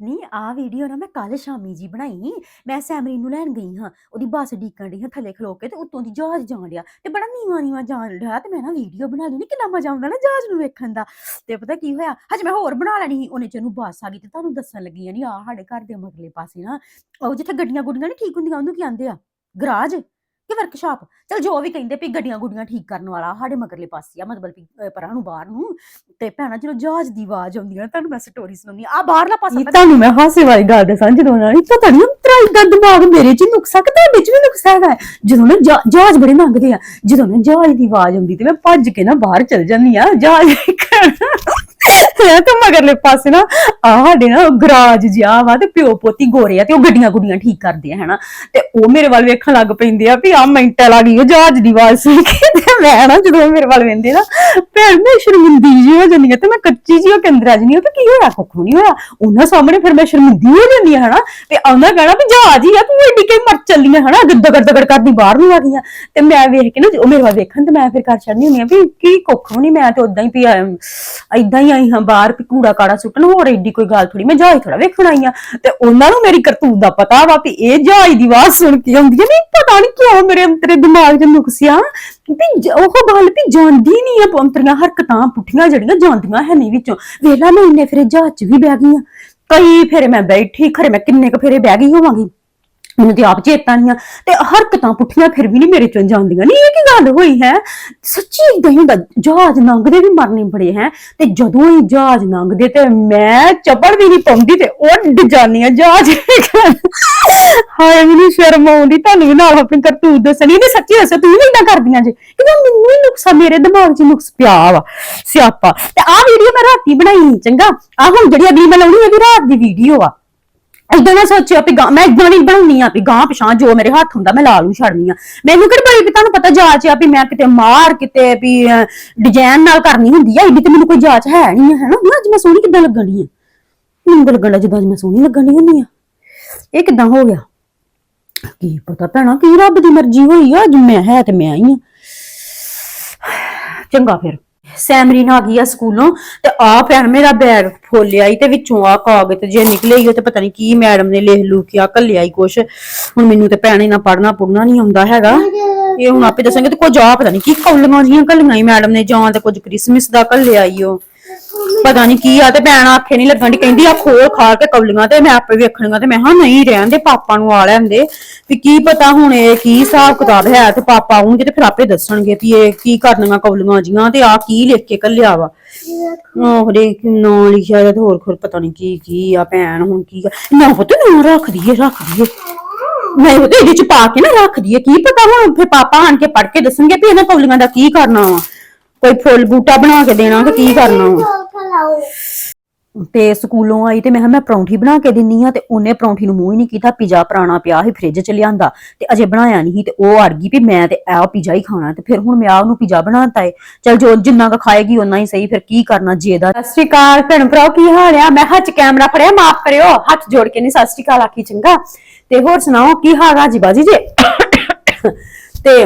ਨਹੀਂ ਆ ਵੀਡੀਓ ਨਾ ਮੈਂ ਕੱਲ ਸ਼ਾਮੀ ਜੀ ਬਣਾਈ, ਮੈਂ ਸੈਮਰੀ ਨੂੰ ਲੈਣ ਗਈ ਹਾਂ, ਉਹਦੀ ਬੱਸ ਡੀਕਣ ਡਈ ਹਾਂ ਥੱਲੇ ਖਲੋ ਕੇ ਤੇ ਉੱਤੋਂ ਦੀ ਜਹਾਜ਼ ਜਾਣ ਡਿਆ ਤੇ ਬੜਾ ਨੀਵਾਂ ਨੀਵਾਂ ਜਾਣ ਡਿਆ ਤੇ ਮੈਂ ਨਾ ਵੀਡੀਓ ਬਣਾ ਲਈ ਨੀ, ਕਿੰਨਾ ਮਜ਼ਾ ਆਉਂਦਾ ਨਾ ਜਹਾਜ਼ ਨੂੰ ਵੇਖਣ ਦਾ ਤੇ ਪਤਾ ਕੀ ਹੋਇਆ, ਹਜੇ ਮੈਂ ਹੋਰ ਬਣਾ ਲੈਣੀ ਸੀ, ਉਹਨੇ ਚ ਨੂੰ ਬੱਸ ਆ ਗਈ ਤੇ ਤੁਹਾਨੂੰ ਦੱਸਣ ਲੱਗੀ ਆ ਨਹੀਂ ਆ ਸਾਡੇ ਘਰ ਦੇ ਮਗਰਲੇ ਪਾਸੇ ਨਾ, ਉਹ ਜਿੱਥੇ ਗੱਡੀਆਂ ਗੁੱਡੀਆਂ ਨਹੀਂ ਠੀਕ ਹੁੰਦੀਆਂ, ਉਹਨੂੰ ਕੀ ਆਂਦੇ ਆ, ਗਰਾਜ? ਕਿ ਵਰਕਸ਼ਾਪ ਚਲ ਜੋ ਵੀ ਕਹਿੰਦੇ ਵੀ ਗੱਡੀਆਂ ਗੁੱਡੀਆਂ ਠੀਕ ਕਰਨ ਵਾਲਾ ਸਾਡੇ ਮਗਰਲੇ ਪਾਸੇ ਆ ਮਤਲਬ ਵੀ ਪਰਾਂ ਨੂੰ ਬਾਹਰ ਨੂੰ ਤੇ ਭੈਣਾ ਜਦੋਂ ਜਹਾਜ਼ ਦੀ ਆਵਾਜ਼ ਆਉਂਦੀ ਆ ਤੁਹਾਨੂੰ ਮੈਂ ਸਟੋਰੀ ਸੁਣਾਉਣੀ ਆ ਬਾਹਰਲਾ ਪਾਸਾ ਇਹ ਤੁਹਾਨੂੰ ਮੈਂ ਹਾਸੇ ਵਾਲੀ ਗੱਲ ਦੱਸਾਂ ਜਦੋਂ ਨਾ ਨਹੀਂ ਪਤਾ ਨਹੀਂ ਤੇਰਾ ਇਦਾਂ ਦਿਮਾਗ ਮੇਰੇ 'ਚ ਨੁਕਸਾ ਕਿ ਤੁਹਾਡੇ 'ਚ ਵੀ ਨੁਕਸਾ ਹੈਗਾ। ਜਦੋਂ ਨਾ ਜਹਾਜ਼ ਬੜੇ ਮੰਗਦੇ ਆ ਜਦੋਂ ਨਾ ਜਹਾਜ਼ ਦੀ ਆਵਾਜ਼ ਆਉਂਦੀ ਤੇ ਮੈਂ ਭੱਜ ਕੇ ਨਾ ਬਾਹਰ ਚਲ ਜਾਂਦੀ ਆ ਜਹਾਜ਼ ਵੇਖਣ ਮੈਂ ਤਾਂ ਮਗਰਲੇ ਪਾਸੇ ਨਾ ਆਹ ਸਾਡੇ ਨਾ ਗਰਾਜ ਜਿਹਾ ਵਾ ਤੇ ਪਿਓ ਪੋਤੀ ਗੋਰੇ ਆ ਤੇ ਉਹ ਗੱਡੀਆਂ ਗੁੱਡੀਆਂ ਠੀਕ ਕਰਦੇ ਆ, ਹਨਾ? ਤੇ ਉਹ ਮੇਰੇ ਵੱਲ ਵੇਖਣ ਲੱਗ ਪੈਂਦੇ ਆ ਵੀ ਆ ਮੈਂਟਲ ਆ ਗਈ ਉਹ ਜਹਾਜ਼ ਦੀ ਆਵਾਜ਼ ਸੁਣ ਕੇ ਤੇ ਮੈਂ ਨਾ ਜਦੋਂ ਮੇਰੇ ਵੱਲ ਵੇਂਦੇ ਨਾ, ਭੈਣ ਮੈਂ ਸ਼ਰਮਿੰਦੀ ਜੀ ਹੋ ਜਾਂਦੀ ਆ ਤੇ ਮੈਂ ਕੱਚੀ ਜੀ ਹੋ ਕੇ ਅੰਦਰ ਆ ਜਾਂਦੀ ਤੇ ਕੀ ਹੋਇਆ, ਕੁੱਖ ਨਹੀਂ ਹੋਇਆ? ਉਹਨਾਂ ਸਾਹਮਣੇ ਫਿਰ ਮੈਂ ਸ਼ਰਮਿੰਦੀ ਹੋ ਜਾਂਦੀ ਆ, ਹਨਾ? ਤੇ ਉਹਨਾਂ ਕਹਿਣਾ ਵੀ ਜਹਾਜ਼ ਹੀ ਆ, ਤੂੰ ਏਡੀ ਕਿ ਮਰ ਚੱਲੀ ਆ, ਹਨਾ? ਦਗੜ ਦਗੜ ਕਰਦੀ ਬਾਹਰ ਨੂੰ ਆ ਗਈਆਂ ਤੇ ਮੈਂ ਵੇਖ ਕੇ ਨਾ ਉਹ ਮੇਰੇ ਵੱਲ ਵੇਖਣ ਤੇ ਮੈਂ ਫਿਰ ਕਰ ਛੱਡਣੀ ਹੁੰਦੀ ਆ ਵੀ ਕੀ ਕੁੱਖ ਨਹੀਂ, ਮੈਂ ਤੇ ਉਦਾਂ ਹੀ ਵੀ ਇਦਾਂ ਹੀ ਆਈ ਹਾਂ ਬਾਹਰ ਵੀ ਕੂੜਾ ਕਾੜਾ ਸੁੱਟਣ, ਹੋਰ ਏਡੀ ਕੋਈ ਗੱਲ ਥੋੜੀ ਮੈਂ ਜਹਾਜ਼ ਥੋੜਾ ਵੇਖਣ ਆਈ ਆ। ਤੇ ਉਹਨਾਂ ਨੂੰ ਮੇਰੀ ਕਰਤੂਤ ਦਾ ਪਤਾ ਵਾ ਵੀ ਇਹ ਜਹਾਜ਼ ਦੀ ਆਵਾਜ਼ ਸੁਣ ਕੇ ਆਉਂਦੀ ਹੈ ਨਹੀਂ, ਪਤਾ ਨਹੀਂ ਕਿਉਂ ਮੇਰੇ ਅੰਤਰੇ ਦਿਮਾਗ 'ਚ ਨੁਕਸਿਆ ਵੀ ਜ- ਉਹ ਗੱਲ ਵੀ ਜਾਂਦੀ ਨਹੀਂ ਆ ਅੰਤਰੀਆਂ ਹਰਕਤਾਂ ਪੁੱਠੀਆਂ ਜਿਹੜੀਆਂ ਜਾਂਦੀਆਂ ਹੈ ਨਹੀਂ ਵਿੱਚੋਂ। ਵੇਲਾ ਮੈਂ ਇੰਨੇ ਫਿਰ ਜਹਾਜ਼ 'ਚ ਵੀ ਬਹਿ ਗਈ ਆ। ਕਈ ਫੇਰੇ ਮੈਂ ਬੈਠੀ, ਖਰੇ ਮੈਂ ਕਿੰਨੇ ਕੁ ਫੇਰੇ ਬਹਿ ਗਈ ਹੋਵਾਂਗੀ। ਮੈਨੂੰ ਤੇ ਆਪ ਚੇਤਾ ਨਹੀਂ ਆ। ਤੇ ਹਰਕਤਾਂ ਪੁੱਠੀਆਂ ਫਿਰ ਵੀ ਨਹੀਂ ਮੇਰੇ ਚੋਂ ਜਾਂਦੀਆਂ। ਨਹੀਂ ਇਹ ਕੀ ਗੱਲ ਹੋਈ ਹੈ? ਸੱਚੀ ਇਦਾਂ ਹੀ ਹੁੰਦਾ ਜਹਾਜ਼ ਲੰਘਦੇ ਵੀ ਮਰਨੇ ਬੜੇ ਹੈ। ਤੇ ਜਦੋਂ ਹੀ ਜਹਾਜ਼ ਲੰਘਦੇ ਤੇ ਮੈਂ ਚਪੜ ਵੀ ਨਹੀਂ ਪਾਉਂਦੀ ਤੇ ਉੱਡ ਜਾਂਦੀ ਆ ਜਹਾਜ਼ ਹਾਏ ਮੈਨੂੰ ਸ਼ਰਮ ਆਉਂਦੀ ਤੁਹਾਨੂੰ ਵੀ ਨਾਲ ਆਪਣੀ ਕਰਤੂਤ ਦੱਸਣੀ। ਨਹੀਂ ਸੱਚੀ ਦੱਸੋ ਤੂੰ ਵੀ ਇਦਾਂ ਕਰਦੀਆਂ ਜੇ। ਕਿਉਂਕਿ ਮੈਨੂੰ ਹੀ ਨੁਕਸਾ ਮੇਰੇ ਦਿਮਾਗ 'ਚ ਨੁਕਸ ਪਿਆ ਵਾ ਸਿਆਪਾ। ਤੇ ਆਹ ਵੀਡੀਓ ਮੈਂ ਰਾਤੀ ਬਣਾਈ ਸੀ, ਚੰਗਾ। ਆ ਹੁਣ ਜਿਹੜੀ ਅਗਲੀ ਮੈਂ ਲਾਉਣੀ ਇਹ ਵੀ ਰਾਤ ਦੀ ਵੀਡੀਓ ਆ। ਇਦਾਂ ਨਾ ਸੋਚਿਆ ਵੀ ਗਾਂ- ਮੈਂ ਇਦਾਂ ਨਹੀਂ ਬਣਾਉਣੀ ਆ ਵੀ ਗਾਂ ਪਿਛਾਂ ਜੋ ਮੇਰੇ ਹੱਥ ਹੁੰਦਾ ਮੈਂ ਲਾ ਲੂ ਛੱਡਨੀ ਆ ਮੈਨੂੰ ਕਿਹੜੀ ਬੜੀ ਵੀ ਤੁਹਾਨੂੰ ਪਤਾ ਜਾਚ ਆ ਵੀ ਮੈਂ ਕਿਤੇ ਮਾਰ, ਕਿਤੇ ਵੀ ਡਿਜ਼ਾਈਨ ਨਾਲ ਕਰਨੀ ਹੁੰਦੀ ਆ ਇਹਦੀ ਤੇ ਮੈਨੂੰ ਕੋਈ ਜਾਚ ਹੈ ਨਹੀਂ ਹੈ, ਹਨਾ? ਅੱਜ ਮੈਂ ਸੋਹਣੀ ਕਿੱਦਾਂ ਲੱਗਣ ਦੀ ਆ? ਮੈਨੂੰ ਲੱਗਣ ਦਾ ਅੱਜ ਮੈਂ ਸੋਹਣੀ ਲੱਗਣ ਦੀ ਹੁੰਦੀ ਆ। ਇਹ ਕਿੱਦਾਂ ਹੋ ਗਿਆ? ਕੀ ਪਤਾ ਭੈਣਾ, ਕੀ ਰੱਬ ਦੀ ਮਰਜ਼ੀ ਹੋਈ ਆ, ਅੱਜ ਮੈਂ ਹੈ ਤੇ ਮੈਂ ਆਈ ਆ। ਚੰਗਾ ਫਿਰ। ਸੈਮਰੀਨ ਆ ਗਈ ਆ ਸਕੂਲੋਂ ਤੇ ਆ ਭੈਣ ਮੇਰਾ ਬੈਗ ਫੋਲਿਆ ਈ ਤੇ ਵਿੱਚੋਂ ਆ ਕਾਗਜ਼ ਜੇ ਨਿਕਲੇ ਈ ਤੇ ਪਤਾ ਨਹੀਂ ਕੀ ਮੈਡਮ ਨੇ ਲਿਖ ਲੂ ਕੇ ਆ ਕੱਲਿਆ ਈ ਕੁਛ। ਹੁਣ ਮੈਨੂੰ ਤੇ ਭੈਣੇ ਨਾ ਪੜਨਾ ਪੁੜਨਾ ਨਹੀਂ ਆਉਂਦਾ ਹੈਗਾ। ਇਹ ਹੁਣ ਆਪੇ ਦੱਸਾਂਗੇ ਤੇ ਕੁਝ ਆ ਪਤਾ ਨਹੀਂ ਕੀ ਕੌਲੀਆਂ ਜੀਆਂ ਕੱਲੀਆਂ ਈ ਮੈਡਮ ਨੇ ਜਾਂ ਤੇ ਕੁਝ ਕ੍ਰਿਸਮਸ ਦਾ ਕੱਲਿਆ ਈ ਉਹ। ਪਤਾ ਨਹੀਂ ਕੀ ਆ ਤੇ ਭੈਣ ਆਖੇ ਨਹੀਂ ਲੱਗਣ ਦੀ ਕਹਿੰਦੀ ਆ ਖੋਲ ਖਾ ਕੇ ਕੌਲੀਆਂ ਤੇ ਮੈਂ ਆਪੇ ਵੇਖਣੀਆਂ ਤੇ ਮੈਂ ਹਾਂ ਨਹੀਂ ਰਹਿਣ ਦੇ, ਪਾਪਾ ਨੂੰ ਆ ਲੈਂਦੇ ਵੀ ਕੀ ਪਤਾ ਹੁਣ ਇਹ ਕੀ ਹਿਸਾਬ ਕਿਤਾਬ ਹੈ ਤੇ ਪਾਪਾ ਆਉਣਗੇ ਤੇ ਫਿਰ ਆਪੇ ਦੱਸਣਗੇ ਵੀ ਇਹ ਕੀ ਕਰਨੀਆਂ ਕੌਲੀਆਂ ਜੀਆਂ ਤੇ ਆ ਕੀ ਲਿਖ ਕੇ ਕੱਲਿਆ ਵਾ। ਉਹ ਰੇ ਨਾਂ ਲਿਖਿਆ ਤੇ ਹੋਰ ਖੁਰ ਪਤਾ ਨਹੀਂ ਕੀ ਕੀ ਆ ਭੈਣ ਹੁਣ ਕੀ ਆ। ਨਾ ਪੁੱਤ ਨਾ ਰੱਖ ਦਈਏ ਰੱਖ ਦਈਏ। ਮੈਂ ਉਹ ਇਹਦੇ ਚ ਪਾ ਕੇ ਨਾ ਰੱਖ ਦਈਏ, ਕੀ ਪਤਾ ਹੁਣ ਫਿਰ ਪਾਪਾ ਆਣ ਕੇ ਪੜ ਕੇ ਦੱਸਣਗੇ ਵੀ ਇਹਨਾਂ ਕੌਲੀਆਂ ਦਾ ਕੀ ਕਰਨਾ ਵਾ। ਕੋਈ ਫੁੱਲ ਬੂਟਾ ਬਣਾ ਕੇ ਦੇਣਾ ਕਿ ਕੀ ਕਰਨਾ ਵਾ? ਤੇ ਸਕੂਲੋਂ ਆਈ ਤੇ ਮੈਂ ਕਿਹਾ ਮੈਂ ਪਰੌਂਠੀ ਬਣਾ ਕੇ ਦਿੰਨੀ ਆ ਤੇ ਉਹਨੇ ਪਰੌਂਠੀ ਨੂੰ ਮੂੰਹ ਹੀ ਨਹੀਂ ਕੀਤਾ ਪੀਜ਼ਾ ਪੁਰਾਣਾ ਪਿਆ ਸੀ ਫ੍ਰਿਜ 'ਚ ਲਿਆਂਦਾ ਤੇ ਅਜੇ ਬਣਾਇਆ ਨਹੀਂ ਸੀ ਤੇ ਉਹ ਅੜ ਗਈ ਵੀ ਮੈਂ ਤੇ ਇਹ ਪੀਜ਼ਾ ਹੀ ਖਾਣਾ ਤੇ ਫਿਰ ਹੁਣ ਮੈਂ ਆ ਉਹਨੂੰ ਪੀਜ਼ਾ ਬਣਾਤਾ ਏ। ਚਲ ਜੋ ਜਿੰਨਾ ਕੁ ਖਾਏਗੀ ਓਨਾ ਹੀ ਸਹੀ ਫਿਰ ਕੀ ਕਰਨਾ ਜੇ ਦਾ। ਸਤਿ ਸ਼੍ਰੀ ਅਕਾਲ ਭੈਣ ਭਰਾਓ ਕੀ ਹਾਲ ਆ? ਮੈਂ ਹੱਥ 'ਚ ਕੈਮਰਾ ਫੜਿਆ ਮਾਫ ਕਰਿਓ ਹੱਥ ਜੋੜ ਕੇ ਨਹੀਂ ਸਤਿ ਸ਼੍ਰੀ ਅਕਾਲ ਆਖੀ ਚੰਗਾ। ਤੇ ਹੋਰ ਸੁਣਾਓ ਕੀ ਹਾਲ ਆ ਜੀ ਬਾਜੀ ਜੇ? ਤੇ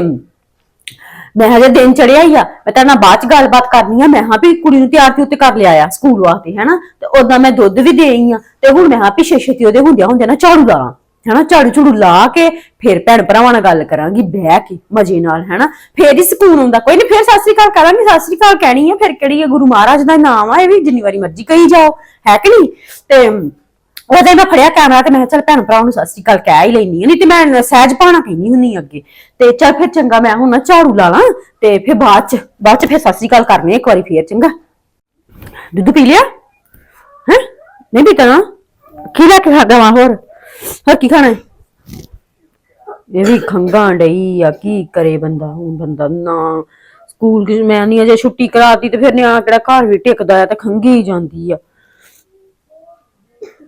ਮੈਂ ਹਜੇ ਦਿਨ ਚੜਿਆ ਹੀ ਆ, ਮੈਂ ਤਾਂ ਨਾਲ ਬਾਅਦ ਚ ਗੱਲਬਾਤ ਕਰਨੀ ਆ, ਮੈਂ ਹਾਂ ਵੀ ਕੁੜੀ ਨੂੰ ਤਿਆਰ ਤੇ ਕਰ ਲਿਆ ਆ ਸਕੂਲ ਵਾਸਤੇ, ਹੈਨਾ? ਤੇ ਉਦਾਂ ਮੈਂ ਦੁੱਧ ਵੀ ਦੇਈ ਆ, ਤੇ ਹੁਣ ਮੈਂ ਹਾਂ ਵੀ ਛੇ ਛੇਤੀ ਉਹਦੇ ਹੁੰਦਿਆਂ ਹੁੰਦਿਆਂ ਨਾ ਝਾੜੂ ਲਾਵਾਂ, ਹੈਨਾ? ਝਾੜੂ ਝੂੜੂ ਲਾ ਕੇ ਫਿਰ ਭੈਣ ਭਰਾਵਾਂ ਨਾਲ ਗੱਲ ਕਰਾਂਗੀ, ਬਹਿ ਕੇ ਮਜੇ ਨਾਲ, ਹੈਨਾ? ਫੇਰ ਹੀ ਸਕੂਨ ਹੁੰਦਾ ਕੋਈ ਨਹੀਂ ਫੇਰ ਸਤਿ ਸ੍ਰੀ ਅਕਾਲ ਕਰਾਂਗੇ ਸਤਿ ਸ੍ਰੀ ਅਕਾਲ ਕਹਿਣੀ ਆ, ਫਿਰ ਕਿਹੜੀ ਆ ਗੁਰੂ ਮਹਾਰਾਜ ਦਾ ਨਾਮ ਆ, ਇਹ ਵੀ ਜਿੰਨੀ ਵਾਰੀ ਮਰਜ਼ੀ ਕਹੀ ਜਾਓ, ਹੈ ਕਿ ਨਹੀਂ ਤੇ ਉਹਦੇ ਮੈਂ ਫੜਿਆ ਕੈਮਰਾ ਤੇ ਮੈਂ ਕਿਹਾ, ਚੱਲ ਭੈਣ ਭਰਾ ਨੂੰ ਸਤਿ ਸ੍ਰੀ ਅਕਾਲ ਕਹਿ ਹੀ ਲੈਣੀ ਆ ਨਹੀਂ ਤੇ ਮੈਂ ਸਹਿਜ ਪਾਣਾ ਕਹਿੰਦੀ ਹੁੰਨੀ ਅੱਗੇ। ਤੇ ਚੱਲ ਫਿਰ ਚੰਗਾ, ਮੈਂ ਹੁਣ ਨਾ ਝਾੜੂ ਲਾ ਲਾਂ ਤੇ ਫਿਰ ਬਾਅਦ ਚ ਬਾਅਦ ਚ ਫਿਰ ਸਤਿ ਸ੍ਰੀ ਅਕਾਲ ਕਰਨੀ ਆ ਇੱਕ ਵਾਰੀ ਫੇਰ, ਚੰਗਾ। ਦੁੱਧ ਪੀ ਲਿਆ? ਹੈ? ਨਹੀਂ ਪੀਤਾ ਨਾ? ਕੀ ਲੈ ਕੇ ਖਾਗਾ ਵਾ ਹੋਰ? ਹੋਰ ਕੀ ਖਾਣਾ ਹੈ? ਇਹ ਵੀ ਖੰਗਾ ਡਈ ਆ, ਕੀ ਕਰੇ ਬੰਦਾ? ਹੁਣ ਬੰਦਾ ਨਾ ਸਕੂਲ ਕਿ ਮੈਂ ਨਹੀਂ ਅਜੇ ਛੁੱਟੀ ਕਰਾਤੀ ਤੇ ਫਿਰ ਨਿਆਣਾ ਕਿਹੜਾ ਘਰ ਵੀ ਟਿਕਦਾ ਆ ਤੇ ਖੰਗੀ ਜਾਂਦੀ ਆ।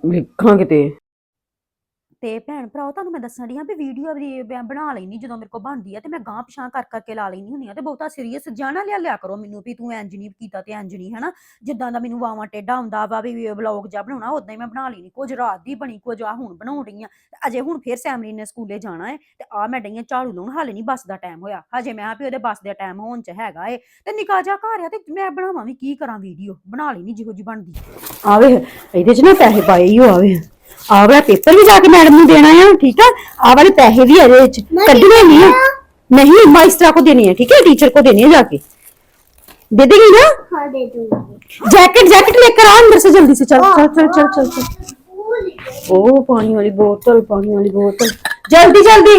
ਵੇਖਾਂ ਕਿਤੇ ਤੇ ਭੈਣ ਭਰਾਓ ਤੁਹਾਨੂੰ ਮੈਂ ਦੱਸਣ ਡਈ ਹਾਂ ਵੀ ਵੀਡੀਓ ਵੀ ਮੈਂ ਬਣਾ ਲੈਣੀ ਜਦੋਂ ਮੇਰੇ ਕੋਲ ਬਣਦੀ ਆ ਤੇ ਮੈਂ ਗਾਂ ਪਿਛਾਂ ਕਰ ਕਰਕੇ ਲਾ ਲੈਣੀ ਹੁੰਦੀ ਆ ਤੇ ਬਹੁਤਾ ਸੀਰੀਅਸ ਜਾਣਾ ਲਿਆ ਲਿਆ ਕਰੋ ਮੈਨੂੰ ਵੀ, ਤੂੰ ਇੰਜ ਨਹੀਂ ਕੀਤਾ ਤੇ ਇੰਜ ਨਹੀਂ ਹਨਾ? ਜਿੱਦਾਂ ਦਾ ਮੈਨੂੰ ਵਾਵਾ ਟੇਡਾ ਹੁੰਦਾ ਵਾ ਵੀ ਵਲੌਗ ਜਾ ਬਣਾਉਣਾ ਉਦਾਂ ਹੀ ਮੈਂ ਬਣਾ ਲੈਣੀ ਕੁਝ ਰਾਤ ਦੀ ਬਣੀ, ਕੁਝ ਆ ਹੁਣ ਬਣਾਉਣ ਰਹੀ ਆ ਅਜੇ ਹੁਣ ਫੇਰ ਸੈਮਰੀ ਨੇ ਸਕੂਲੇ ਜਾਣਾ ਹੈ ਤੇ ਆ ਮੈਂ ਡਈਆਂ ਝਾੜੂ ਲਾਉਣ, ਹਾਲੇ ਨਹੀਂ ਬੱਸ ਦਾ ਟਾਈਮ ਹੋਇਆ। ਹਜੇ ਮੈਂ ਵੀ ਉਹਦੇ ਬੱਸ ਦਾ ਟਾਈਮ ਹੋਣ ਚ ਹੈਗਾ ਏ ਤੇ ਨਿਕਾ ਜਾ ਘਰ ਆ ਤੇ ਮੈਂ ਬਣਾਵਾਂ ਵੀ ਕੀ ਕਰਾਂ ਵੀਡੀਓ ਬਣਾ ਲੈਣੀ ਜਿਹੋ ਜੀ ਬਣਦੀ। ਆਵੇ ਇਹਦੇ ਚ ਨਾ ਪੈਸੇ ਪਾਏ ਹੀ ਆਵੇ ਆ ਵਾਲਾ ਪੇਪਰ ਵੀ ਜਾ ਕੇ ਮੈਡਮ ਨੂੰ ਦੇਣਾ ਆ ਠੀਕ ਆ ਆ ਵਾਲੇ ਪੈਸੇ ਵੀ ਇਹਦੇ ਵਿੱਚ ਕੱਢਣੇ ਨਹੀਂ ਆ ਨਹੀਂ ਮਾਈਸਟਰਾ को देने हैं ठीक है टीचर को देने हैं जाके दे देगी ना हाँ दे दूंगी जैकेट जैकेट लेकर आ अंदर से जल्दी से चल चल चल चल चल चल भूल गई। ओ पानी वाली बोतल पानी वाली बोतल जल्दी जल्दी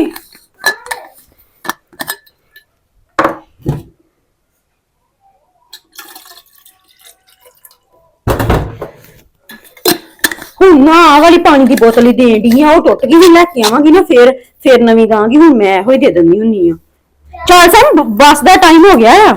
ਹੁਣ ਨਾ ਆਹ ਵਾਲੀ ਪਾਣੀ ਦੀ ਬੋਤਲ ਹੀ ਦੇਣ ਦੀ ਆ, ਉਹ ਟੁੱਟ ਗਈ ਹੁਣ ਲੈ ਕੇ ਆਵਾਂਗੀ ਨਾ ਫੇਰ ਫੇਰ ਨਵੀਂ ਦਾਂਗੀ ਹੁਣ ਮੈਂ ਇਹੋ ਹੀ ਦੇ ਦਿੰਦੀ ਹੁੰਨੀ ਆ। ਚੱਲ ਸਨ ਬੱਸ ਦਾ ਟਾਈਮ ਹੋ ਗਿਆ ਆ।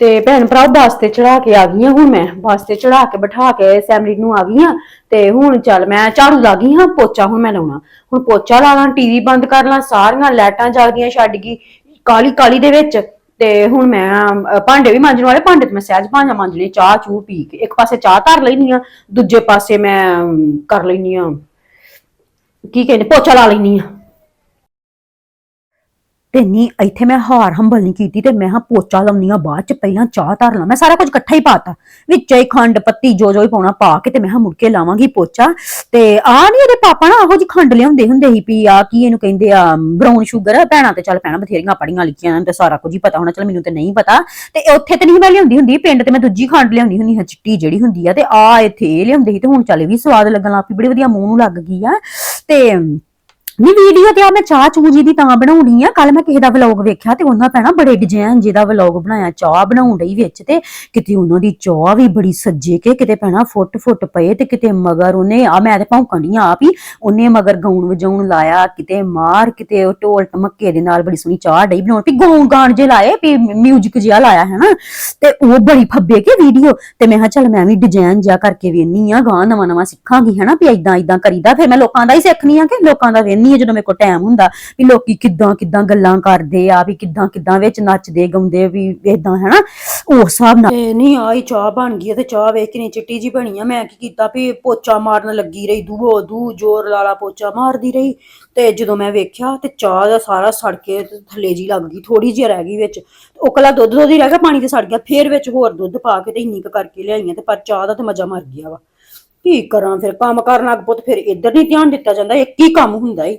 ਤੇ ਭੈਣ ਭਰਾ ਬੱਸ ਤੇ ਚੜਾ ਕੇ ਆ ਗਈਆਂ ਹੁਣ ਮੈਂ, ਬੱਸ ਤੇ ਚੜਾ ਕੇ ਬਿਠਾ ਕੇ ਸੈਮਰੀ ਨੂੰ ਆ ਗਈਆਂ ਤੇ ਹੁਣ ਚੱਲ ਮੈਂ ਝਾੜੂ ਲਾ ਗਈ ਹਾਂ, ਪੋਚਾ ਹੁਣ ਮੈਂ ਲਾਉਣਾ। ਹੁਣ ਪੋਚਾ ਲਾ ਲਾਂ, ਟੀਵੀ ਬੰਦ ਕਰ ਲਾਂ, ਸਾਰੀਆਂ ਲਾਈਟਾਂ ਜਗਦੀਆਂ ਛੱਡ ਗਈ ਕਾਲੀ ਕਾਲੀ ਦੇ ਵਿੱਚ। ਤੇ ਹੁਣ ਮੈਂ ਭਾਂਡੇ ਵੀ ਮਾਂਜਣ ਵਾਲੇ ਭਾਂਡੇ ਤੇ ਮੈਂ ਸਹਿਜ ਭਾਂਜਾ ਮਾਂਜਣੇ ਚਾਹ ਚੂ ਪੀ ਕੇ, ਇੱਕ ਪਾਸੇ ਚਾਹ ਧਰ ਲੈਣੀ ਆ ਦੂਜੇ ਪਾਸੇ ਮੈਂ ਕਰ ਲੈਣੀ ਆ ਕੀ ਕਹਿੰਦੇ, ਪੋਚਾ ਲਾ ਲੈਣੀ ਆ ਤੇ ਨਹੀਂ, ਇੱਥੇ ਮੈਂ ਹਾਰ ਹੰਬਲ ਨਹੀਂ ਕੀਤੀ ਤੇ ਮੈਂ ਹਾਂ ਪੋਚਾ ਲਾਉਣੀ ਆ ਬਾਅਦ ਚ, ਪਹਿਲਾਂ ਚਾਹ ਧਰ ਲਾਂ। ਮੈਂ ਸਾਰਾ ਕੁਝ ਇਕੱਠਾ ਹੀ ਪਾਤਾ। ਵਿੱਚ ਹੀ ਖੰਡ ਪੱਤੀ ਜੋ ਜੋ ਹੀ ਪਾਉਣਾ ਪਾ ਕੇ ਤੇ ਮੈਂ ਹਾਂ ਮੁੜ ਕੇ ਲਾਵਾਂਗੀ ਪੋਚਾ। ਤੇ ਆ ਨਹੀਂ ਇਹਦੇ ਪਾਪਾ ਨਾ ਆਹੋ ਜੀ ਖੰਡ ਲਿਆਉਂਦੇ ਹੁੰਦੇ ਸੀ ਵੀ ਆ ਕੀ ਇਹਨੂੰ ਕਹਿੰਦੇ ਆ ਬ੍ਰਾਊਨ ਸ਼ੂਗਰ ਭੈਣਾਂ ਤੇ ਚੱਲ ਭੈਣਾਂ ਬਥੇਰੀਆਂ ਪੜੀਆਂ ਲਿਖੀਆਂ ਤੇ ਸਾਰਾ ਕੁਝ ਹੀ ਪਤਾ ਹੋਣਾ, ਚੱਲ ਮੈਨੂੰ ਤੇ ਨਹੀਂ ਪਤਾ। ਤੇ ਉੱਥੇ ਤੇ ਨਹੀਂ ਮੈਂ ਲਿਆਉਂਦੀ ਹੁੰਦੀ, ਪਿੰਡ ਤੇ ਮੈਂ ਦੂਜੀ ਖੰਡ ਲਿਆਉਂਦੀ ਹੁੰਦੀ ਹਾਂ, ਚਿੱਟੀ ਜਿਹੜੀ ਹੁੰਦੀ ਆ। ਤੇ ਆ ਇੱਥੇ ਇਹ ਲਿਆਉਂਦੇ ਸੀ ਤੇ ਹੁਣ ਚੱਲ ਇਹ ਵੀ ਸਵਾਦ ਲੱਗਣ ਲੱਗ ਪਈ, ਬੜੀ ਵਧੀਆ ਮੂੰਹ ਨੂੰ ਲੱਗ ਗਈ ਆ। ਤੇ ਨੀ ਵੀਡੀਓ ਤੇ ਆ, ਮੈਂ ਚਾਹ ਚੂ ਜੀ ਦੀ ਤਾਂ ਬਣਾਉਣੀ ਆ। ਕੱਲ ਮੈਂ ਕਿਸੇ ਦਾ ਵਲੌਗ ਵੇਖਿਆ ਤੇ ਉਹਨਾਂ ਭੈਣਾ ਬੜੇ ਡਿਜ਼ਾਈਨ ਜਿਹਦਾ ਵਲੌਗ ਬਣਾਇਆ, ਚਾਹ ਬਣਾਉਣ ਡਈ ਵਿੱਚ ਤੇ ਕਿਤੇ ਉਹਨਾਂ ਦੀ ਚਾਹ ਵੀ ਬੜੀ ਸੱਜੇ ਕੇ ਕਿਤੇ ਭੈਣਾ ਫੁੱਟ ਫੁੱਟ ਪਏ ਤੇ ਕਿਤੇ ਮਗਰ ਉਹਨੇ, ਆ ਮੈਂ ਤੇ ਭੌਂਕਣ ਡਈ ਆਪ ਹੀ, ਉਹਨੇ ਮਗਰ ਗਾਉਣ ਵਜਾਉਣ ਲਾਇਆ, ਕਿਤੇ ਮਾਰ, ਕਿਤੇ ਉਹ ਢੋਲ ਟਮੱਕੇ ਦੇ ਨਾਲ ਬੜੀ ਸੋਹਣੀ ਚਾਹ ਡਈ ਬਣਾਉਣ, ਵੀ ਗਾਉਣ ਗਾਣ ਜੇ ਲਾਏ, ਵੀ ਮਿਊਜ਼ਿਕ ਜਿਹਾ ਲਾਇਆ ਹੈ ਨਾ ਤੇ ਉਹ ਬੜੀ ਫੱਬੇ ਕੇ ਵੀਡੀਓ ਤੇ ਮੈਂ ਕਿਹਾ ਚੱਲ ਮੈਂ ਵੀ ਡਿਜ਼ਾਈਨ ਜਿਹਾ ਕਰਕੇ ਵੇਖਨੀ ਆ ਗਾਂ ਨਵਾਂ ਨਵਾਂ ਸਿੱਖਾਂਗੀ, ਹਨਾ? ਵੀ ਇਦਾਂ ਇਦਾਂ ਕਰੀਦਾ, ਫਿਰ ਮੈਂ ਲੋਕਾਂ ਦਾ ਹੀ ਸਿੱਖਣੀ ਆ ਕਿ ਲੋਕਾਂ ਦਾ ਵੇਖਨੀ ਆ ਜਦੋਂ ਮੇਰੇ ਕੋਲ ਟਾਈਮ ਹੁੰਦਾ ਵੀ ਲੋਕੀ ਕਿੱਦਾਂ ਕਿੱਦਾਂ ਗੱਲਾਂ ਕਰਦੇ ਆ, ਵੀ ਕਿੱਦਾਂ ਕਿੱਦਾਂ ਵਿੱਚ ਨੱਚਦੇ, ਗਾਉਂਦੇ ਵੀ ਇਦਾਂ ਹਨਾ? ਉਸ ਹਿਸਾਬ ਨਾਲ ਤੇ ਨਹੀਂ ਆਈ ਚਾਹ ਬਣ ਗਈ ਆ ਤੇ ਚਾਹ ਵੇਖ ਕੇ ਨਹੀਂ ਚਿੱਟੀ ਜੀ ਬਣੀ ਆ। ਮੈਂ ਕੀ ਕੀਤਾ ਵੀ ਪੋਚਾ ਮਾਰਨ ਲੱਗੀ ਰਹੀ, ਦੂਹੋ ਦੂ ਜ਼ੋਰ ਲਾਲਾ ਪੋਚਾ ਮਾਰਦੀ ਰਹੀ ਤੇ ਜਦੋਂ ਮੈਂ ਵੇਖਿਆ ਤੇ ਚਾਹ ਦਾ ਸਾਰਾ ਸੜ ਕੇ ਥੱਲੇ ਜੀ ਲੱਗ ਗਈ ਥੋੜੀ ਜਿਹੀ ਰਹਿ ਗਈ ਵਿੱਚ। ਉਹ ਕਲਾ ਦੁੱਧ ਦੁੱਧ ਹੀ ਰਹਿ ਗਿਆ, ਪਾਣੀ ਤੇ ਸੜ ਗਿਆ, ਫੇਰ ਵਿੱਚ ਹੋਰ ਦੁੱਧ ਪਾ ਕੇ ਤੇ ਇੰਨੀ ਕੁ ਕਰਕੇ ਲਿਆਈਆਂ ਤੇ ਪਰ ਚਾਹ ਦਾ ਤੇ ਮਜ਼ਾ ਮਰ ਗਿਆ ਵਾ। ਕੀ ਕਰਾਂ ਫਿਰ? ਕੰਮ ਕਰਨ ਲੱਗ ਪੁੱਤ ਫਿਰ ਇੱਧਰ ਨਹੀਂ ਧਿਆਨ ਦਿੱਤਾ ਜਾਂਦਾ। ਇਹ ਕੀ ਕੰਮ ਹੁੰਦਾ ਏ?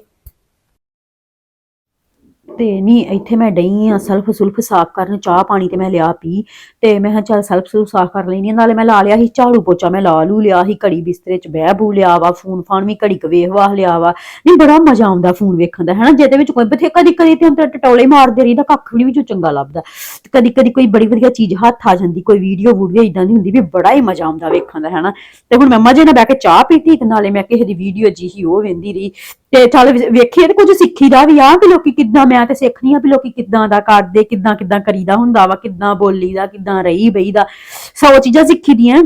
ਤੇ ਨਹੀਂ, ਇੱਥੇ ਮੈਂ ਡਈ ਆ, ਸਲਫ ਸੁਲਫ ਸਾਫ਼ ਕਰਨ, ਚਾਹ ਪਾਣੀ ਤੇ ਮੈਂ ਲਿਆ ਪੀ ਤੇ ਮੈਂ ਕਿਹਾ ਚੱਲ ਸਲਫ ਸੁਲਫ ਸਾਫ਼ ਕਰ ਲੈਣੀ ਨਾਲੇ ਮੈਂ ਲਾ ਲਿਆ ਸੀ ਝਾੜੂ ਪੋਚਾ, ਮੈਂ ਲਾ ਲੂ ਲਿਆ ਸੀ, ਘੜੀ ਬਿਸਤਰੇ 'ਚ ਬਹਿ ਬੂ ਲਿਆ ਵਾ, ਫੋਨ ਫਾਨ ਵੀ ਘੜੀ ਕ ਵੇਖ ਵਾਹ ਲਿਆ ਵਾ। ਨਹੀਂ, ਬੜਾ ਮਜ਼ਾ ਆਉਂਦਾ ਫੋਨ ਵੇਖਣ ਦਾ ਹਨਾ ਜਿਹਦੇ ਵਿੱਚ ਕੋਈ ਬਥੇ ਕਦੀ ਕਦੀ ਤੇ ਅੰਦਰ ਟਟੋਲੇ ਮਾਰਦੇ ਰਹੀਦਾ, ਕੱਖ ਵੀ ਨੀ ਵਿੱਚੋਂ ਚੰਗਾ ਲੱਭਦਾ। ਕਦੀ ਕਦੀ ਕੋਈ ਬੜੀ ਵਧੀਆ ਚੀਜ਼ ਹੱਥ ਆ ਜਾਂਦੀ, ਕੋਈ ਵੀਡੀਓ ਵੂਡੀਓ ਇਦਾਂ ਦੀ ਹੁੰਦੀ ਵੀ ਬੜਾ ਹੀ ਮਜ਼ਾ ਆਉਂਦਾ ਵੇਖਣ ਦਾ ਹਨਾ ਤੇ ਹੁਣ ਮੈਂ ਮਜ਼ੇ ਨਾਲ ਬਹਿ ਕੇ ਚਾਹ ਪੀਤੀ ਤੇ ਨਾਲੇ ਮੈਂ ਕਿਸੇ ਦੀ ਵੀਡੀਓ ਜੀ ਹੀ ਉਹ ਵੇਂਦੀ ਰਹੀ। ਤੇ ਚੱਲ ਵੇਖੀਏ ਤੇ ਕੁਝ ਸਿੱਖੀਦਾ ਵੀ ਆ ਵੀ ਲੋਕੀ ਕਿੱਦਾਂ, ਮੈਂ ਤੇ ਸਿੱਖਣੀ ਆ ਵੀ ਲੋਕੀ ਕਿੱਦਾਂ ਦਾ ਕਰਦੇ ਕਿੱਦਾਂ ਕਿੱਦਾਂ ਕਰੀਦਾ ਹੁੰਦਾ ਵਾ, ਕਿੱਦਾਂ ਬੋਲੀਦਾ, ਕਿੱਦਾਂ ਰਹੀ ਬਈਦਾ। ਸੌ ਚੀਜ਼ਾਂ ਸਿੱਖੀ ਦੀਆਂ।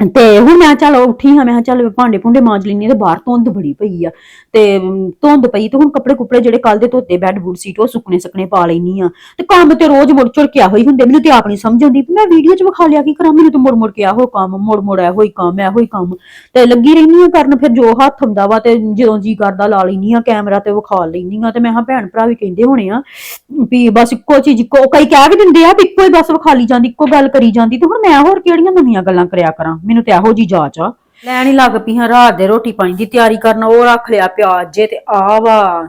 ਤੇ ਹੁਣ ਮੈਂ ਚੱਲ ਉੱਠੀ ਹਾਂ, ਮੈਂ ਕਿਹਾ ਚੱਲ ਭਾਂਡੇ ਭੁੰਡੇ ਮਾਂਜ ਲੈਣੀ ਤੇ ਬਾਹਰ ਧੁੰਦ ਬੜੀ ਪਈ ਆ ਤੇ ਧੁੰਦ ਪਈ ਤੇ ਹੁਣ ਕੱਪੜੇ ਕੁਪੜੇ ਜਿਹੜੇ ਕੱਲ ਦੇ ਧੋਤੇ ਬੈੱਡ ਬੁੱਡ ਸੀਟ ਉਹ ਸੁੱਕਣੇ ਸੁੱਕਣੇ ਪਾ ਲੈਣੀ ਆ ਤੇ ਕੰਮ ਤੇ ਰੋਜ਼ ਮੁੜ ਚੁੜ ਕੇ ਹੋਈ ਹੁੰਦੇ, ਮੈਨੂੰ ਤੇ ਆਪ ਨਹੀਂ ਸਮਝ ਆਉਂਦੀ। ਮੈਂ ਵੀਡੀਓ 'ਚ ਵਿਖਾ ਲਿਆ ਕੀ ਕਰਾਂ, ਮੈਨੂੰ ਤੇ ਮੁੜ ਮੁੜ ਕੇ ਇਹੋ ਕੰਮ, ਮੁੜ ਮੁੜ ਇਹੋ ਹੀ ਕੰਮ, ਇਹੋ ਹੀ ਕੰਮ। ਤੇ ਲੱਗੀ ਰਹਿਨੀ ਆ ਕਰਨ, ਫਿਰ ਜੋ ਹੱਥ ਹੁੰਦਾ ਵਾ ਤੇ ਜਦੋਂ ਜੀ ਕਰਦਾ ਲਾ ਲੈਨੀ ਆ ਕੈਮਰਾ ਤੇ ਵਿਖਾ ਲੈਨੀ ਆ ਤੇ ਮੈਂ ਹਾਂ ਭੈਣ ਭਰਾ ਵੀ ਕਹਿੰਦੇ ਹੋਣੇ ਆ ਵੀ ਬਸ ਇੱਕੋ ਚੀਜ਼, ਇੱਕੋ ਕਈ ਕਹਿ ਵੀ ਦਿੰਦੇ ਆ ਵੀ ਇੱਕੋ ਹੀ ਬਸ ਵਿਖਾਲੀ ਜਾਂਦੀ, ਇੱਕੋ ਗੱਲ ਕਰੀ ਜਾਂਦੀ। ਤੇ ਹੁਣ ਮੈਂ ਹੋਰ ਕਿਹੜੀਆਂ ਨਵੀਆਂ ਗੱਲਾਂ ਕਰਿਆ ਕਰਾਂ? ਮੈਨੂੰ ਤੇ ਇਹੋ ਜੀ ਜਾਚ ਆ। ਲੈਣ ਹੀ ਲੱਗ ਪਈ ਹਾਂ, ਰਾਤ ਦੇ ਰੋਟੀ ਪਾਣੀ ਦੀ ਤਿਆਰੀ ਕਰਨ, ਉਹ ਰੱਖ ਲਿਆ ਪਿਆਜ਼ ਜੇ ਤੇ ਆ ਵਾ।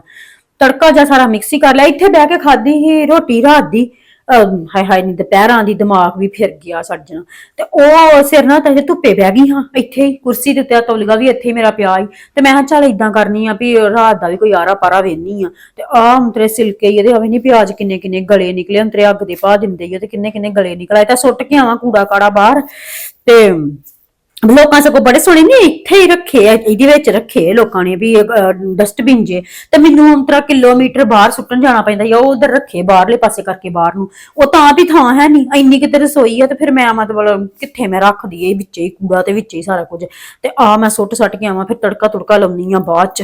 ਤੜਕਾ ਜਿਹਾ ਸਾਰਾ ਮਿਕਸ ਹੀ ਕਰ ਲਿਆ, ਇੱਥੇ ਬਹਿ ਕੇ ਖਾਧੀ ਸੀ ਰੋਟੀ ਰਾਤ ਦੀ। ਹਾਏ ਹਾਏ ਨੀ ਦੁਪਹਿਰਾਂ ਦੀ ਦਿਮਾਗ ਵੀ ਫਿਰ ਗਿਆ ਸੱਜਣਾ। ਤੇ ਉਹ ਸਿਰ ਨਾ ਤਾਂ ਧੁੱਪੇ ਬਹਿ ਗਈ ਹਾਂ, ਇੱਥੇ ਹੀ, ਕੁਰਸੀ ਦੇ ਉੱਤੇ ਤੌਲੀਆ ਵੀ ਇੱਥੇ ਹੀ ਮੇਰਾ ਪਿਆ ਸੀ। ਤੇ ਮੈਂ ਕਿਹਾ ਚੱਲ ਇਦਾਂ ਕਰਨੀ ਆ ਵੀ ਰਾਤ ਦਾ ਵੀ ਕੋਈ ਆਰਾ ਪਾਰਾ ਵੇਨੀ ਆ। ਤੇ ਆ ਅੰਤਰੇ ਸਿਲਕੇ ਇਹਦੇ ਆਵੇ ਨਹੀਂ ਪਿਆਜ਼ ਕਿੰਨੇ ਕਿੰਨੇ ਗਲੇ ਨਿਕਲੇ, ਅੰਤਰੇ ਅੱਗ ਦੇ ਪਾ ਦਿੰਦੇ ਹੀ ਆ ਤੇ ਕਿੰਨੇ ਕਿੰਨੇ ਗਲੇ ਨਿਕਲ। ਆਏ ਤਾਂ ਸੁੱਟ ਕੇ ਆਵਾਂ ਕੂੜਾ ਕਾੜਾ ਬਾਹਰ। ਤੇ ਲੋਕਾਂ ਸਗੋਂ ਬੜੇ ਸੋਹਣੇ ਨੇ, ਇੱਥੇ ਹੀ ਰੱਖੇ ਆ, ਇਹਦੇ ਵਿੱਚ ਰੱਖੇ ਆ ਲੋਕਾਂ ਨੇ ਵੀ ਡਸਟਬਿਨ ਜੇ। ਤੇ ਮੈਨੂੰ ਅੰਤਰਾ ਕਿਲੋਮੀਟਰ ਬਾਹਰ ਸੁੱਟਣ ਜਾਣਾ ਪੈਂਦਾ ਆ ਉਧਰ ਰੱਖੇ ਬਾਹਰਲੇ ਪਾਸੇ ਕਰਕੇ ਬਾਹਰ ਨੂੰ। ਉਹ ਤਾਂ ਵੀ ਥਾਂ ਹੈ ਨਹੀਂ, ਇੰਨੀ ਕਿਤੇ ਰਸੋਈ ਆ ਤੇ ਫਿਰ ਮੈਂ ਮਤਲਬ ਕਿੱਥੇ ਮੈਂ ਰੱਖਦੀ ਇਹ ਵਿੱਚੇ ਹੀ ਕੂੜਾ ਤੇ ਵਿੱਚੇ ਹੀ ਸਾਰਾ ਕੁਝ। ਤੇ ਆ ਮੈਂ ਸੁੱਟ ਸੱਟ ਕੇ ਆਵਾਂ, ਫਿਰ ਤੜਕਾ ਤੁੜਕਾ ਲਾਉਣੀ ਆ ਬਾਅਦ ਚ।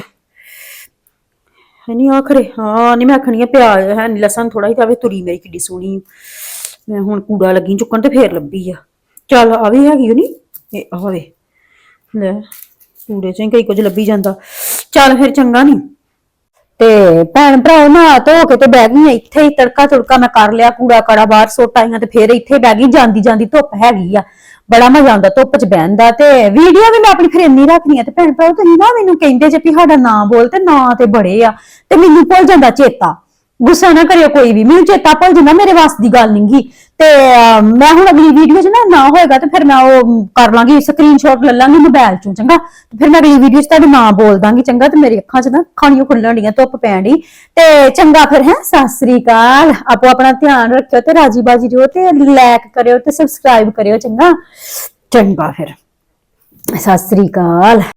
ਹੈ ਨਹੀਂ ਆਖਰੇ? ਹਾਂ ਨਹੀਂ ਮੈਂ ਆਖਣੀ ਆ ਪਿਆਜ਼, ਹੈ ਨੀ, ਲਸਣ ਥੋੜਾ ਹੀ ਤਾਵੇ ਤੁਰੀ ਮੇਰੀ ਕਿੱਡੀ ਸੋਹਣੀ। ਮੈਂ ਹੁਣ ਕੂੜਾ ਲੱਗੀ ਚੁੱਕਣ ਤੇ ਫੇਰ ਲੱਭੀ ਆ। ਚੱਲ ਆ ਵੀ ਹੈਗੀ ਓ ਨੀ? ਇਹ ਆ ਵੇ ਲੈ ਕੂੜੇ ਚ ਹੀ ਕਈ ਕੁਝ ਲੱਭੀ ਜਾਂਦਾ। ਚੱਲ ਫਿਰ ਚੰਗਾ ਨਹੀਂ ਤੇ ਭੈਣ ਭਰਾ ਨਾ ਧੋ ਕੇ ਤੇ ਬਹਿ ਗਈ ਇੱਥੇ ਹੀ ਤੜਕਾ ਤੁੜਕਾ ਮੈਂ ਕਰ ਲਿਆ ਕੂੜਾ ਕੜਾ, ਬਾਹਰ ਸੁੱਟ ਆਈਆਂ ਤੇ ਫਿਰ ਇੱਥੇ ਬਹਿ ਗਈ, ਜਾਂਦੀ ਜਾਂਦੀ ਧੁੱਪ ਹੈਗੀ ਆ। ਬੜਾ ਮਜ਼ਾ ਆਉਂਦਾ ਧੁੱਪ 'ਚ ਬਹਿਣ ਦਾ ਤੇ ਵੀਡੀਓ ਵੀ ਮੈਂ ਆਪਣੀ ਫਿਰ ਇੰਨੀ ਰੱਖਣੀ ਆ ਤੇ ਭੈਣ ਭਰਾ ਤੁਸੀਂ ਨਾ ਮੈਨੂੰ ਕਹਿੰਦੇ ਜੇ ਵੀ ਸਾਡਾ ਨਾਂ ਬੋਲ ਤੇ ਨਾਂ ਤੇ ਬੜੇ ਆ ਤੇ ਮੈਨੂੰ ਭੁੱਲ ਜਾਂਦਾ ਚੇਤਾ। ਗੁੱਸਾ ਨਾ ਕਰਿਓ ਕੋਈ ਵੀ। ਮੈਨੂੰ ਚੇਤਾ ਭੁੱਲ ਜਾਂਦਾ ਮੇਰੇ ਵਾਸ ਦੀ ਗੱਲ ਨਹੀਂਗੀ ਤੇ ਅਹ, ਮੈਂ ਹੁਣ ਅਗਲੀ ਵੀਡੀਓ 'ਚ ਨਾ ਨਾ ਹੋਏਗਾ ਤੇ ਫਿਰ ਮੈਂ ਉਹ ਕਰ ਲਾਂਗੀ ਸਕਰੀਨਸ਼ਾਟ ਲੈ ਲਾਂਗੀ ਮੋਬਾਈਲ 'ਚੋਂ ਚੰਗਾ? ਤੇ ਫਿਰ ਮੈਂ ਅਗਲੀ ਵੀਡੀਓ 'ਚ ਤੁਹਾਡਾ ਨਾਂ ਬੋਲ ਦਾਂਗੀ ਚੰਗਾ? ਤੇ ਮੇਰੀ ਅੱਖਾਂ 'ਚ ਨਾ ਖਾਣੀਆਂ ਖੁੱਲਣ ਡੀਆਂ ਧੁੱਪ ਪੈਣ ਡਈ। ਤੇ ਚੰਗਾ ਫਿਰ ਹੈ? ਸਤਿ ਸ੍ਰੀ ਅਕਾਲ। ਆਪੋ ਆਪਣਾ ਧਿਆਨ ਰੱਖਿਓ ਤੇ ਰਾਜੀ ਬਾਜੀ ਰਹੋ ਤੇ ਲਾਈਕ ਕਰਿਓ ਤੇ ਸਬਸਕ੍ਰਾਈਬ ਕਰਿਓ ਚੰਗਾ? ਚੰਗਾ ਫਿਰ। ਸਤਿ ਸ੍ਰੀ ਅਕਾਲ।